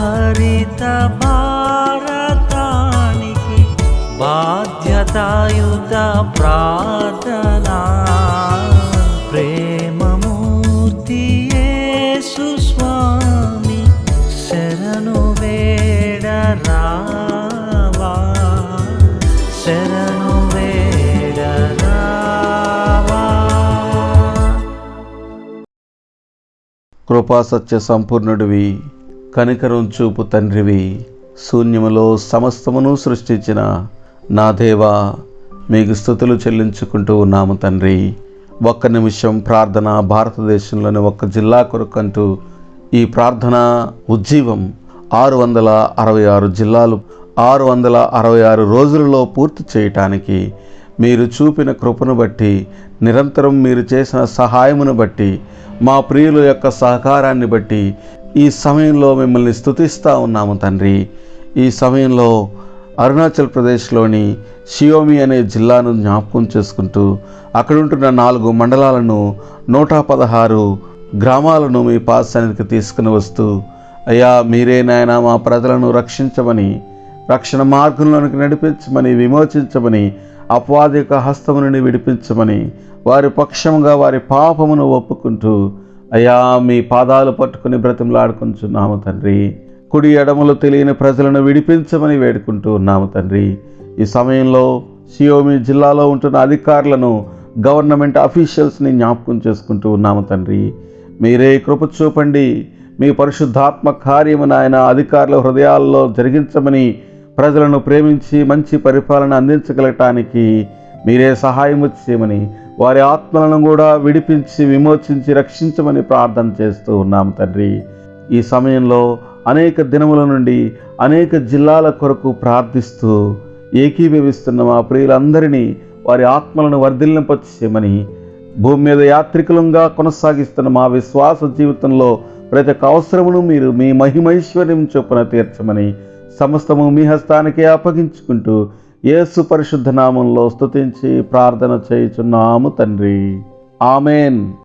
హరిత భారతానికి బాధ్యతాయుత ప్రార్థనా. ప్రేమమూర్తి స్వామి శరణు వేడరా కృపా సత్య సంపూర్ణుడివి. కనికరం చూపు తండ్రివి శూన్యములో సమస్తమును సృష్టించిన నా దేవా మీకు స్థుతులు చెల్లించుకుంటూ ఉన్నాము తండ్రి. ఒక్క నిమిషం ప్రార్థన భారతదేశంలోని ఒక్క జిల్లా కొరకంటూ ఈ ప్రార్థన ఉజ్జీవం ఆరు వందల అరవై ఆరు జిల్లాలు ఆరు వందల అరవై ఆరు రోజులలో పూర్తి చేయటానికి మీరు చూపిన కృపను బట్టి నిరంతరం మీరు చేసిన సహాయమును బట్టి మా ప్రియుల యొక్క సహకారాన్ని బట్టి ఈ సమయంలో మిమ్మల్ని స్తుతిస్తూ ఉన్నాము తండ్రి. ఈ సమయంలో అరుణాచల్ ప్రదేశ్లోని షియోమి అనే జిల్లాను జ్ఞాపకం చేసుకుంటూ అక్కడ ఉంటున్న నాలుగు మండలాలను నూట పదహారు గ్రామాలను మీ పాశానికి తీసుకుని వస్తూ అయ్యా మీరే నాయన మా ప్రజలను రక్షించమని రక్షణ మార్గంలోనికి నడిపించమని విమోచించమని అపవాది యొక్క విడిపించమని వారి పక్షముగా వారి పాపమును ఒప్పుకుంటూ అయ్యా మీ పాదాలు పట్టుకుని బ్రతిమలాడుకుంటున్నాము తండ్రి. కుడి ఎడమలు తెలియని ప్రజలను విడిపించమని వేడుకుంటూ ఉన్నాము తండ్రి. ఈ సమయంలో సియోమి జిల్లాలో ఉంటున్న అధికారులను గవర్నమెంట్ అఫీషియల్స్ని జ్ఞాపకం చేసుకుంటూ ఉన్నాము తండ్రి. మీరే కృప చూపండి. మీ పరిశుద్ధాత్మ కార్యము నాయన అధికారుల హృదయాల్లో జరిగించమని ప్రజలను ప్రేమించి మంచి పరిపాలన అందించగలటానికి మీరే సహాయం చేయమని వారి ఆత్మలను కూడా విడిపించి విమోచించి రక్షించమని ప్రార్థన చేస్తూ ఉన్నాం తండ్రి. ఈ సమయంలో అనేక దినముల నుండి అనేక జిల్లాల కొరకు ప్రార్థిస్తూ ఏకీభవిస్తున్న మా ప్రియులందరినీ వారి ఆత్మలను వర్ధిల్లింపచేయమని భూమి మీద యాత్రికులంగా కొనసాగిస్తున్న మా విశ్వాస జీవితంలో ప్రతి ఒక్క అవసరమును మీరు మీ మహిమైశ్వర్యం చొప్పున తీర్చమని సమస్తము మీ హస్తానికే అప్పగించుకుంటూ యేసు పరిశుద్ధ నామంలో స్తుతించి ప్రార్థన చేయుచున్నాము తండ్రి. ఆమెన్.